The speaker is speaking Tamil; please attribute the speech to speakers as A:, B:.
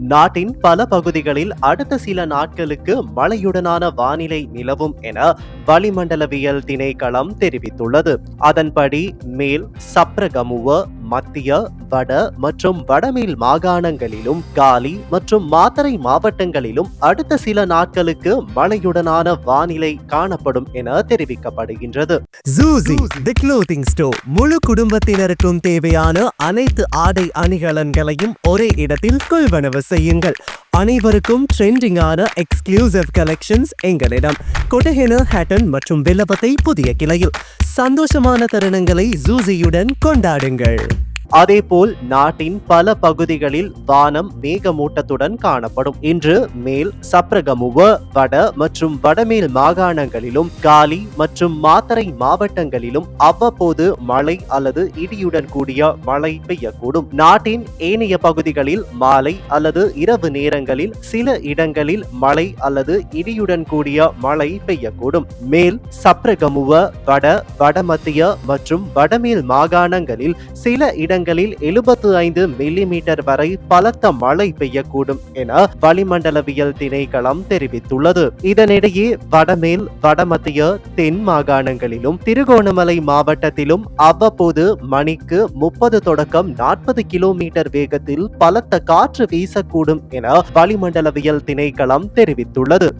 A: நாட்டின் பல பகுதிகளில் அடுத்த சில நாட்களுக்கு மழையுடனான வானிலை நிலவும் என வளிமண்டலவியல் திணைக்களம் தெரிவித்துள்ளது. அதன்படி மேல் சப்ரகமுவ மத்திய வட மற்றும் வடமேல் மாகாணங்களிலும் காலி மற்றும் மாத்தறை மாவட்டங்களிலும் அடுத்த சில நாட்களுக்கு மழையுடனான வானிலை காணப்படும் என தெரிவிக்கப்படுகின்றது.
B: ஜூசி தி க்ளோத்திங் ஸ்டோர் முழு குடும்பத்தினருக்கும் தேவையான அனைத்து ஆடை அணிகலன்களையும் ஒரே இடத்தில் கொள்வனவு செய்யுங்கள். அனைவருக்கும் ட்ரெண்டிங்கான எக்ஸ்க்ளூசிவ் கலெக்ஷன்ஸ் எங்களிடம். கொட்டஹென ஹேட்டன் மற்றும் வில்லபத்தை புதிய கிளையில். சந்தோஷமான தருணங்களை ஜூசியுடன் கொண்டாடுங்கள்.
A: அதேபோல் நாட்டின் பல பகுதிகளில் வானம் மேகமூட்டத்துடன் காணப்படும். இன்று மேல் சப்ரகமுவ வட மற்றும் வடமேல் மாகாணங்களிலும் காலி மற்றும் மாத்தரை மாவட்டங்களிலும் அவ்வப்போது மழை அல்லது இடியுடன் கூடிய மழை பெய்யக்கூடும். நாட்டின் ஏனைய பகுதிகளில் மாலை அல்லது இரவு நேரங்களில் சில இடங்களில் மழை அல்லது இடியுடன் கூடிய மழை பெய்யக்கூடும். மேல் சப்ரகமுவ வட வடமத்திய மற்றும் வடமேல் மாகாணங்களில் சில இடங்களில் எழுபத்து ஐந்து மில்லிமீட்டர் வரை பலத்த மழை பெய்யக்கூடும் என வளிமண்டலவியல் திணைக்களம் தெரிவித்துள்ளது. இதனிடையே வடமேல் வடமத்திய தென் மாகாணங்களிலும் திருகோணமலை மாவட்டத்திலும் அவ்வப்போது மணிக்கு முப்பது தொடக்கம் நாற்பது கிலோமீட்டர் வேகத்தில் பலத்த காற்று வீசக்கூடும் என வளிமண்டலவியல் திணைக்களம் தெரிவித்துள்ளது.